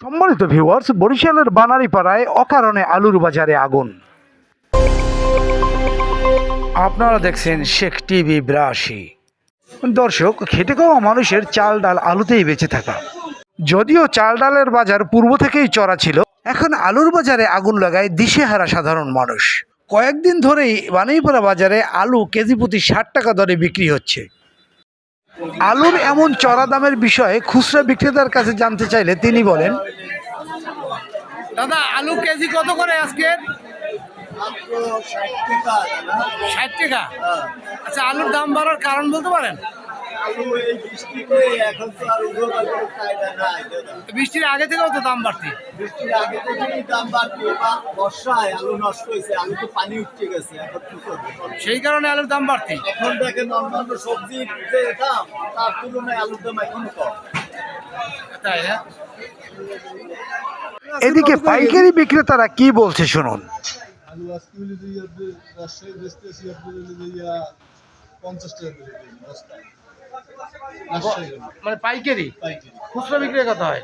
সম্মানিত ভিউয়ার্স বরিশালের বানারীপাড়ায় অকারণে আলুর বাজারে আগুন। আপনারা দেখছেন শেখ টিভি বিরাশি। দর্শক, খেটে খাওয়া মানুষের চাল ডাল আলুতেই বেঁচে থাকা। যদিও চাল ডালের বাজার পূর্ব থেকেই চড়া ছিল, এখন আলুর বাজারে আগুন লাগায় দিশেহারা সাধারণ মানুষ। কয়েকদিন ধরেই বানাইপাড়া বাজারে আলু কেজি প্রতি ষাট টাকা দরে বিক্রি হচ্ছে। আলুর এমন চড়া দামের বিষয়ে খুচরা বিক্রেতার কাছে জানতে চাইলে তিনি বলেন দাদা আলু কেজি কত করে আজকে? ষাট টাকা? আচ্ছা আলুর দাম বাড়ার কারণ বলতে পারেন? বৃষ্টির আগে থেকেও তো দাম বাড়তি। বৃষ্টির আগে থেকেই দাম বাড়তি বা বর্ষায় আলু নষ্ট হয়েছে আলু তো পানি উঠতে গেছে সেই কারণে আলুর দাম বাড়তি। এখন দেখেন অন্যান্য সবজির যে দাম তার তুলনায় আলুর দাম এখন কম। তাই না? এদিকে পাইকারি বিক্রেতারা কি বলছে শুনুন। আলু আজকে হলে যে রাজশাহী বেচতেছি আপনার হলে যে ইয়া পঞ্চাশ টাকা করে বস্তা মানে পাইকারি? খুচরা বিক্রি কত হয়?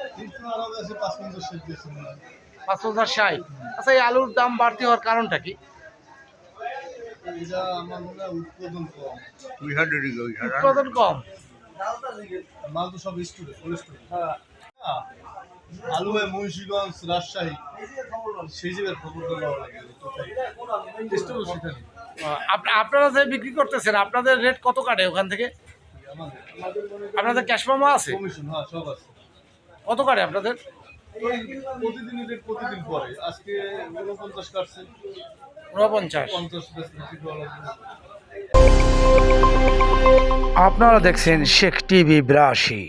পাঁচ হাজার ষাট। আচ্ছা এই আলুর দাম বাড়তি হওয়ার কারণটা কি? এটা আমার উৎপাদন কম। মাল তো সব স্টোরে কোল্ড স্টোরে। আলু মুন্সিগঞ্জ রাজশাহী সেই জায়গার আপনারা যে বিক্রি করতেছেন আপনাদের রেট কত কাটে ওখান থেকে? আপনাদের ক্যাশ মামা আছে? কমিশন হ্যাঁ সব আছে। কত কাটে আপনাদের? ওই প্রতিদিন রেট প্রতিদিন পরে আজকে উনপঞ্চাশ কাটছে। ঊনপঞ্চাশ। পঞ্চাশ বিক্রি করা লাগবে আপনারা দেখছেন শেখ টিভি বিরাশি।